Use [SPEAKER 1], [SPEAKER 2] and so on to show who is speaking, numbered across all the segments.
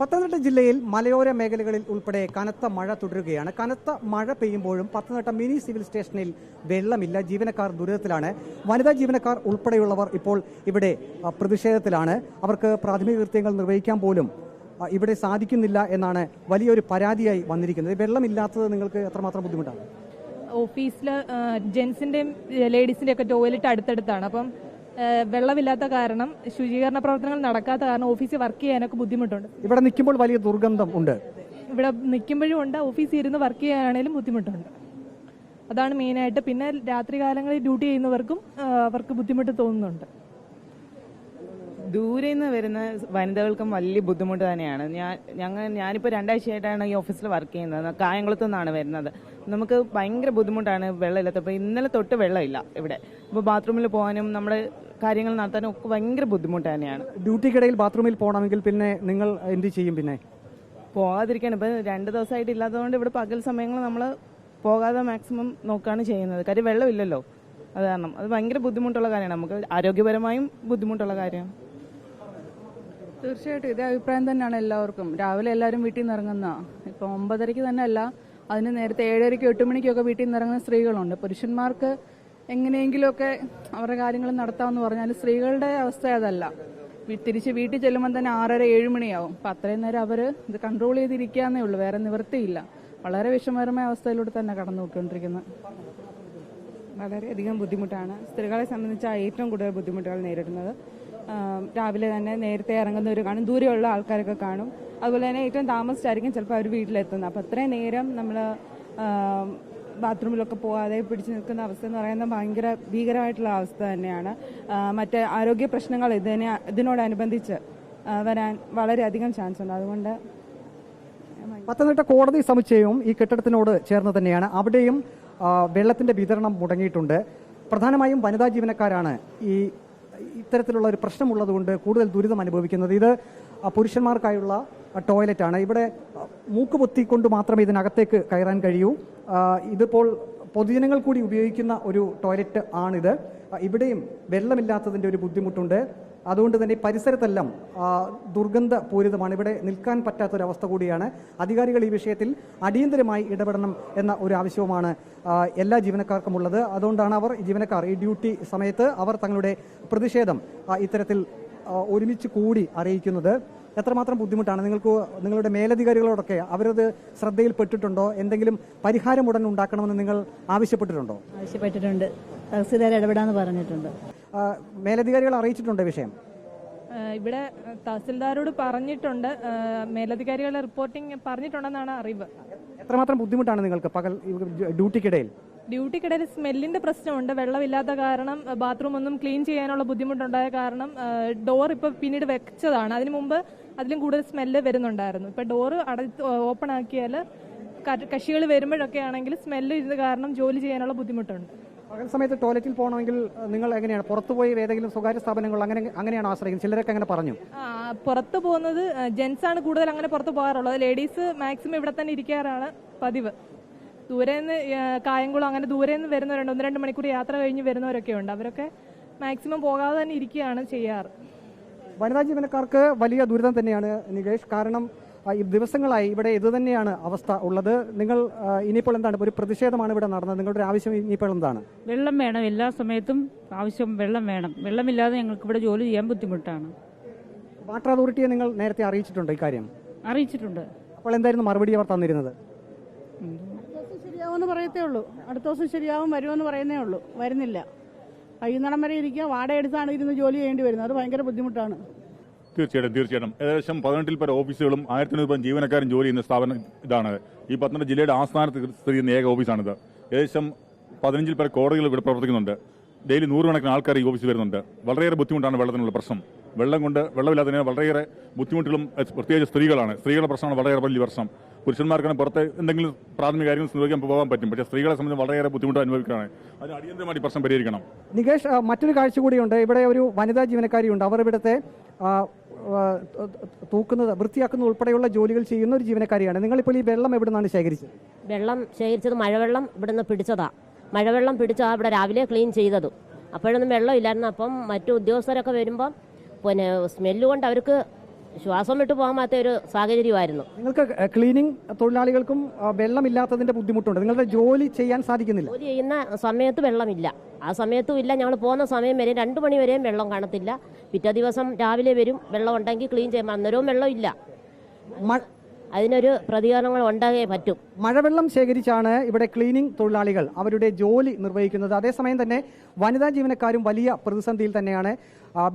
[SPEAKER 1] പത്തനംതിട്ട ജില്ലയിൽ മലയോര മേഖലകളിൽ ഉൾപ്പെടെ കനത്ത മഴ തുടരുകയാണ്. കനത്ത മഴ പെയ്യുമ്പോഴും പത്തനംതിട്ട മിനി സിവിൽ സ്റ്റേഷനിൽ വെള്ളമില്ല. ജീവനക്കാർ ദുരിതത്തിലാണ്. വനിതാ ജീവനക്കാർ ഉൾപ്പെടെയുള്ളവർ ഇപ്പോൾ ഇവിടെ പ്രതിഷേധത്തിലാണ്. അവർക്ക് പ്രാഥമിക കൃത്യങ്ങൾ നിർവഹിക്കാൻ പോലും ഇവിടെ സാധിക്കുന്നില്ല എന്നാണ് വലിയൊരു പരാതിയായി വന്നിരിക്കുന്നത്. വെള്ളമില്ലാത്തത് നിങ്ങൾക്ക് എത്രമാത്രം ബുദ്ധിമുട്ടാണ്?
[SPEAKER 2] ഓഫീസിൽ ജെൻസിന്റെയും ലേഡീസിന്റെയും ഒക്കെ ടോയ്ലറ്റ് അടുത്തടുത്താണ്. അപ്പം വെള്ളമില്ലാത്ത കാരണം ശുചീകരണ പ്രവർത്തനങ്ങൾ നടക്കാത്ത കാരണം ഓഫീസിൽ വർക്ക് ചെയ്യാനൊക്കെ ബുദ്ധിമുട്ടുണ്ട്.
[SPEAKER 1] ഇവിടെ നിൽക്കുമ്പോൾ വലിയ ദുർഗന്ധം ഉണ്ട്.
[SPEAKER 2] ഇവിടെ നിൽക്കുമ്പോഴും ഉണ്ട് ഓഫീസിൽ ഇരുന്ന് വർക്ക് ചെയ്യാനാണേലും ബുദ്ധിമുട്ടുണ്ട്. അതാണ് മെയിനായിട്ട്. പിന്നെ രാത്രി കാലങ്ങളിൽ ഡ്യൂട്ടി ചെയ്യുന്നവർക്കും അവർക്ക് ബുദ്ധിമുട്ട് തോന്നുന്നുണ്ട്.
[SPEAKER 3] ദൂരെ നിന്ന് വരുന്ന വനിതകൾക്കും വലിയ ബുദ്ധിമുട്ട് തന്നെയാണ്. ഞാൻ ഞങ്ങൾ ഞാനിപ്പോൾ രണ്ടാഴ്ചയായിട്ടാണ് ഈ ഓഫീസിൽ വർക്ക് ചെയ്യുന്നത്. കായംകുളത്തു നിന്നാണ് വരുന്നത്. നമുക്ക് ഭയങ്കര ബുദ്ധിമുട്ടാണ് വെള്ളമില്ലാത്തപ്പോൾ ഇന്നലെ തൊട്ട് വെള്ളമില്ല ഇവിടെ. അപ്പോൾ ബാത്റൂമിൽ പോകാനും നമ്മുടെ കാര്യങ്ങൾ നടത്താനും ഒക്കെ ഭയങ്കര ബുദ്ധിമുട്ട് തന്നെയാണ്.
[SPEAKER 1] ഡ്യൂട്ടിക്കിടയിൽ ബാത്റൂമിൽ പോകണമെങ്കിൽ പിന്നെ നിങ്ങൾ എന്ത് ചെയ്യും പിന്നെ?
[SPEAKER 3] പോകാതിരിക്കാൻ ഇപ്പം രണ്ട് ദിവസമായിട്ട് ഇല്ലാത്തതുകൊണ്ട് ഇവിടെ പകൽ സമയങ്ങൾ നമ്മൾ പോകാതെ മാക്സിമം നോക്കുകയാണ് ചെയ്യുന്നത്. കാര്യം വെള്ളമില്ലല്ലോ. അത് കാരണം. അത് ഭയങ്കര ബുദ്ധിമുട്ടുള്ള കാര്യമാണ്. നമുക്ക് ആരോഗ്യപരമായും ബുദ്ധിമുട്ടുള്ള കാര്യമാണ്.
[SPEAKER 4] തീർച്ചയായിട്ടും. ഇതേ അഭിപ്രായം തന്നെയാണ് എല്ലാവർക്കും. രാവിലെ എല്ലാവരും വീട്ടിൽ നിന്ന് ഇറങ്ങുന്ന ഇപ്പൊ ഒമ്പതരയ്ക്ക് തന്നെ അല്ല അതിന് നേരത്തെ ഏഴരയ്ക്കും എട്ട് മണിക്കൊക്കെ വീട്ടിൽ നിന്ന് ഇറങ്ങുന്ന സ്ത്രീകളുണ്ട്. പുരുഷന്മാർക്ക് എങ്ങനെയെങ്കിലുമൊക്കെ അവരുടെ കാര്യങ്ങൾ നടത്താമെന്ന് പറഞ്ഞാൽ സ്ത്രീകളുടെ അവസ്ഥ അതല്ല. തിരിച്ച് വീട്ടിൽ ചെല്ലുമ്പോൾ തന്നെ ആറര ഏഴ് മണിയാവും. അപ്പം അത്രയും നേരം അവർ ഇത് കൺട്രോൾ ചെയ്തിരിക്കാന്നേ ഉള്ളൂ. വേറെ നിവൃത്തിയില്ല. വളരെ വിഷമകരമായ അവസ്ഥയിലൂടെ തന്നെ കടന്നു പോയിക്കൊണ്ടിരിക്കുന്നത്
[SPEAKER 5] വളരെയധികം ബുദ്ധിമുട്ടാണ്. സ്ത്രീകളെ സംബന്ധിച്ച ഏറ്റവും കൂടുതൽ ബുദ്ധിമുട്ടുകൾ നേരിടുന്നത്. രാവിലെ തന്നെ നേരത്തെ ഇറങ്ങുന്നവർ കാണും. ദൂരെയുള്ള ആൾക്കാരൊക്കെ കാണും. അതുപോലെ തന്നെ ഏറ്റവും താമസിച്ചായിരിക്കും ചിലപ്പോൾ അവർ വീട്ടിലെത്തുന്നത്. അപ്പോൾ അത്രയും നേരം നമ്മൾ ബാത്റൂമിലൊക്കെ പോകാതെ പിടിച്ചു നിൽക്കുന്ന അവസ്ഥ എന്ന് പറയുന്നത് ഭയങ്കര ഭീകരമായിട്ടുള്ള അവസ്ഥ തന്നെയാണ്. മറ്റ് ആരോഗ്യ പ്രശ്നങ്ങൾ ഇതിനെ ഇതിനോടനുബന്ധിച്ച് വരാൻ വളരെയധികം ചാൻസ് ഉണ്ട്. അതുകൊണ്ട്
[SPEAKER 1] പത്തനംതിട്ട കോടതി സമുച്ചയവും ഈ കെട്ടിടത്തിനോട് ചേർന്ന് തന്നെയാണ്. അവിടെയും വെള്ളത്തിന്റെ വിതരണം മുടങ്ങിയിട്ടുണ്ട്. പ്രധാനമായും വനിതാ ജീവനക്കാരാണ് ഈ ഇത്തരത്തിലുള്ള ഒരു പ്രശ്നമുള്ളതുകൊണ്ട് കൂടുതൽ ദുരിതം അനുഭവിക്കുന്നത്. ഇത് പുരുഷന്മാർക്കായുള്ള ടോയ്ലറ്റാണ്. ഇവിടെ മൂക്ക് പൊത്തിക്കൊണ്ട് മാത്രമേ ഇതിനകത്തേക്ക് കയറാൻ കഴിയൂ. ഇതിപ്പോൾ പൊതുജനങ്ങൾ കൂടി ഉപയോഗിക്കുന്ന ഒരു ടോയ്ലറ്റ് ആണിത്. ഇവിടെയും വെള്ളമില്ലാത്തതിന്റെ ഒരു ബുദ്ധിമുട്ടുണ്ട്. അതുകൊണ്ട് തന്നെ പരിസരത്തെല്ലാം ദുർഗന്ധ പൂരിതമാണ് ഇവിടെ നിൽക്കാൻ പറ്റാത്തൊരവസ്ഥ കൂടിയാണ്. അധികാരികൾ ഈ വിഷയത്തിൽ അടിയന്തരമായി ഇടപെടണം എന്ന ഒരു ആവശ്യവുമാണ് എല്ലാ ജീവനക്കാർക്കും ഉള്ളത്. അതുകൊണ്ടാണ് അവർ ജീവനക്കാർ ഈ ഡ്യൂട്ടി സമയത്ത് അവർ തങ്ങളുടെ പ്രതിഷേധം ഇത്തരത്തിൽ ഒരുമിച്ച് കൂടി അറിയിക്കുന്നത്. എത്രമാത്രം ബുദ്ധിമുട്ടാണ്? നിങ്ങൾക്ക് നിങ്ങളുടെ മേലധികാരികളോടൊക്കെ അവരത് ശ്രദ്ധയിൽപ്പെട്ടിട്ടുണ്ടോ? എന്തെങ്കിലും പരിഹാരം ഉടൻ ഉണ്ടാക്കണമെന്ന് നിങ്ങൾ ആവശ്യപ്പെട്ടിട്ടുണ്ടോ?
[SPEAKER 6] ആവശ്യപ്പെട്ടിട്ടുണ്ട്. തഹസിൽദാർ ഇടപെടാന്ന് പറഞ്ഞിട്ടുണ്ട്.
[SPEAKER 1] മേലധികാരികൾ അറിയിച്ചിട്ടുണ്ടോ വിഷയം?
[SPEAKER 2] ഇവിടെ തഹസിൽദാരോട് പറഞ്ഞിട്ടുണ്ട്. മേലധികാരികളെ മേലധികാരികളുടെ റിപ്പോർട്ടിംഗ് പറഞ്ഞിട്ടുണ്ടെന്നാണ് അറിവ്.
[SPEAKER 1] എത്രമാത്രം ബുദ്ധിമുട്ടാണ് നിങ്ങൾക്ക് പകൽ ഡ്യൂട്ടിക്കിടയിൽ?
[SPEAKER 2] ഡ്യൂട്ടിക്കിടയിൽ സ്മെല്ലിന്റെ പ്രശ്നമുണ്ട്. വെള്ളമില്ലാത്ത കാരണം ബാത്റൂം ഒന്നും ക്ലീൻ ചെയ്യാനുള്ള ബുദ്ധിമുട്ടുണ്ടായ കാരണം ഡോർ ഇപ്പൊ പിന്നീട് വെച്ചതാണ്. അതിനു മുമ്പ് അതിലും കൂടുതൽ സ്മെല്ല് വരുന്നുണ്ടായിരുന്നു. ഇപ്പൊ ഡോർ അടച്ച് ഓപ്പൺ ആക്കിയാൽ കക്ഷികൾ വരുമ്പോഴൊക്കെ ആണെങ്കിൽ സ്മെല്ല് ഇത് കാരണം ജോലി ചെയ്യാനുള്ള ബുദ്ധിമുട്ടുണ്ട്.
[SPEAKER 1] പകൽ സമയത്ത് ടോയ്ലറ്റിൽ പോകണമെങ്കിൽ നിങ്ങൾ എങ്ങനെയാണ്? പുറത്തു പോയി ഏതെങ്കിലും സ്വകാര്യ സ്ഥാപനങ്ങൾ അങ്ങനെ അങ്ങനെയാണ് ആശ്രയിക്കുന്നത്? ചിലരൊക്കെ അങ്ങനെ പറഞ്ഞു.
[SPEAKER 2] പുറത്ത് പോകുന്നത് ജെൻസ് ആണ് കൂടുതൽ അങ്ങനെ പുറത്തു പോകാറുള്ളത്. ലേഡീസ് മാക്സിമം ഇവിടെ തന്നെ ഇരിക്കാറാണ് പതിവ്. ദൂരെ നിന്ന് കായംകുളം അങ്ങനെ ദൂരെ നിന്ന് വരുന്നവരുണ്ട്. ഒന്ന് രണ്ട് മണിക്കൂർ യാത്ര കഴിഞ്ഞ് വരുന്നവരൊക്കെ ഉണ്ട്. അവരൊക്കെ മാക്സിമം പോകാതെ തന്നെ ഇരിക്കുകയാണ് ചെയ്യാറ്.
[SPEAKER 1] വനിതാ ജീവനക്കാർക്ക് വലിയ ദുരിതം തന്നെയാണ് നികേഷ്. കാരണം ഈ ദിവസങ്ങളായി ഇവിടെ ഇത് തന്നെയാണ് അവസ്ഥ ഉള്ളത്. നിങ്ങൾ ഇനിയിപ്പോൾ എന്താണ്? ഒരു പ്രതിഷേധമാണ് ഇവിടെ നടന്നത്. നിങ്ങളുടെ ഒരു ആവശ്യം ഇനിയിപ്പോൾ എന്താണ്?
[SPEAKER 7] വെള്ളം വേണം. എല്ലാ സമയത്തും ആവശ്യം വെള്ളം വേണം. വെള്ളമില്ലാതെ ഞങ്ങൾക്ക് ഇവിടെ ജോലി ചെയ്യാൻ ബുദ്ധിമുട്ടാണ്.
[SPEAKER 1] വാട്ടർ അതോറിറ്റിയെ നിങ്ങൾ നേരത്തെ അറിയിച്ചിട്ടുണ്ടോ ഇക്കാര്യം
[SPEAKER 7] അറിയിച്ചിട്ടുണ്ട്.
[SPEAKER 1] അപ്പോൾ എന്തായിരുന്നു മറുപടി അവർ തന്നിരുന്നത്?
[SPEAKER 4] ശരിയാവുമെന്ന് പറയത്തേ ഉള്ളൂ. അടുത്ത ദിവസം ശരിയാവും വരുമെന്ന് പറയുന്നേ ഉള്ളൂ. വരുന്നില്ല. വൈകുന്നേരം വരെ ഇരിക്കുക. വാടക എടുത്താണ് ഇരുന്ന് ജോലി ചെയ്യേണ്ടി വരുന്നത്. അത് ഭയങ്കര ബുദ്ധിമുട്ടാണ്.
[SPEAKER 8] തീർച്ചയായിട്ടും തീർച്ചയായിട്ടും. ഏകദേശം പതിനെട്ടിൽ പല ഓഫീസുകളും ആയിരത്തിന് പരം ജീവനക്കാരും ജോലി ചെയ്യുന്ന സ്ഥാപനം ഇതാണ്. ഈ പത്തനംതിട്ട ജില്ലയുടെ ആസ്ഥാനത്ത് സ്ഥിതി ചെയ്യുന്ന ഏക ഓഫീസാണിത്. ഏകദേശം പതിനഞ്ചിൽ പല കോടതികൾ ഇവിടെ പ്രവർത്തിക്കുന്നുണ്ട്. ഡെയിലി നൂറുകണക്കിന് ആൾക്കാർ ഈ ഓഫീസിൽ വരുന്നുണ്ട്. വളരെയേറെ ബുദ്ധിമുട്ടാണ് വെള്ളത്തിനുള്ള പ്രശ്നം. വെള്ളം കൊണ്ട് വെള്ളമില്ലാത്തതിന് വളരെയേറെ ബുദ്ധിമുട്ടുകളും പ്രത്യേകിച്ച് സ്ത്രീകളാണ്. സ്ത്രീകളുടെ പ്രശ്നമാണ് വളരെയേറെ വലിയ പ്രശ്നം പുരുഷന്മാർക്കാണ് പുറത്ത് എന്തെങ്കിലും പ്രാഥമിക കാര്യങ്ങൾ നിർവഹിക്കാൻ പോകാൻ പറ്റും. പക്ഷേ സ്ത്രീകളെ സംബന്ധിച്ച് വളരെയേറെ ബുദ്ധിമുട്ട് അനുഭവിക്കുകയാണ്. അതിന് അടിയന്തരമായിട്ട് ഈ പ്രശ്നം പരിഹരിക്കണം.
[SPEAKER 1] നികേഷ് മറ്റൊരു കാഴ്ച കൂടിയുണ്ട്. ഇവിടെ ഒരു വനിതാ ജീവനക്കാരിയുണ്ട്. അവർ ഇവിടുത്തെ തൂക്കുന്നത് വൃത്തിയാക്കുന്നത് ഉൾപ്പെടെയുള്ള ജോലികൾ ചെയ്യുന്ന ഒരു ജീവനക്കാരിയാണ്. നിങ്ങളിപ്പോൾ ഈ വെള്ളം എവിടെ നിന്നാണ് ശേഖരിച്ചത്?
[SPEAKER 9] വെള്ളം ശേഖരിച്ചത് മഴവെള്ളം ഇവിടുന്ന് പിടിച്ചതാ. മഴവെള്ളം പിടിച്ചാ ഇവിടെ രാവിലെ ക്ലീൻ ചെയ്തത്. അപ്പോഴൊന്നും വെള്ളം ഇല്ലായിരുന്നു. അപ്പം മറ്റു ഉദ്യോഗസ്ഥരൊക്കെ വരുമ്പം പിന്നെ സ്മെല്ല് കൊണ്ട് അവർക്ക് ശ്വാസം വിട്ടു പോകാത്ത ഒരു സാഹചര്യമായിരുന്നു.
[SPEAKER 1] നിങ്ങൾക്ക് ക്ലീനിങ് തൊഴിലാളികൾക്കും വെള്ളമില്ലാത്തതിന്റെ ബുദ്ധിമുട്ടുണ്ട്. നിങ്ങളുടെ ജോലി ചെയ്യാൻ സാധിക്കുന്നില്ല.
[SPEAKER 9] ജോലി ചെയ്യുന്ന സമയത്ത് വെള്ളമില്ല. ആ സമയത്തും ഇല്ല ഞങ്ങൾ പോകുന്ന സമയം വരെ രണ്ടു മണി വരെയും വെള്ളം കാണത്തില്ല. പിറ്റേ ദിവസം രാവിലെ വരും വെള്ളം ഉണ്ടെങ്കിൽ ക്ലീൻ ചെയ്യാൻ അന്നേരവും വെള്ളം ഇല്ല. അതിനൊരു പ്രതികരണങ്ങൾ ഉണ്ടാകേ പറ്റും.
[SPEAKER 1] മഴവെള്ളം ശേഖരിച്ചാണ് ഇവിടെ ക്ലീനിംഗ് തൊഴിലാളികൾ അവരുടെ ജോലി നിർവഹിക്കുന്നത്. അതേസമയം തന്നെ വനിതാ ജീവനക്കാരും വലിയ പ്രതിസന്ധിയിൽ തന്നെയാണ്.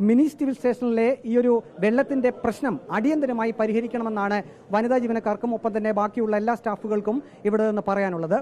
[SPEAKER 1] മിനി സിവിൽ സ്റ്റേഷനിലെ ഈ ഒരു വെള്ളത്തിന്റെ പ്രശ്നം അടിയന്തരമായി പരിഹരിക്കണമെന്നാണ് വനിതാ ജീവനക്കാർക്കും ഒപ്പം തന്നെ ബാക്കിയുള്ള എല്ലാ സ്റ്റാഫുകൾക്കും ഇവിടെ നിന്ന് പറയാനുള്ളത്.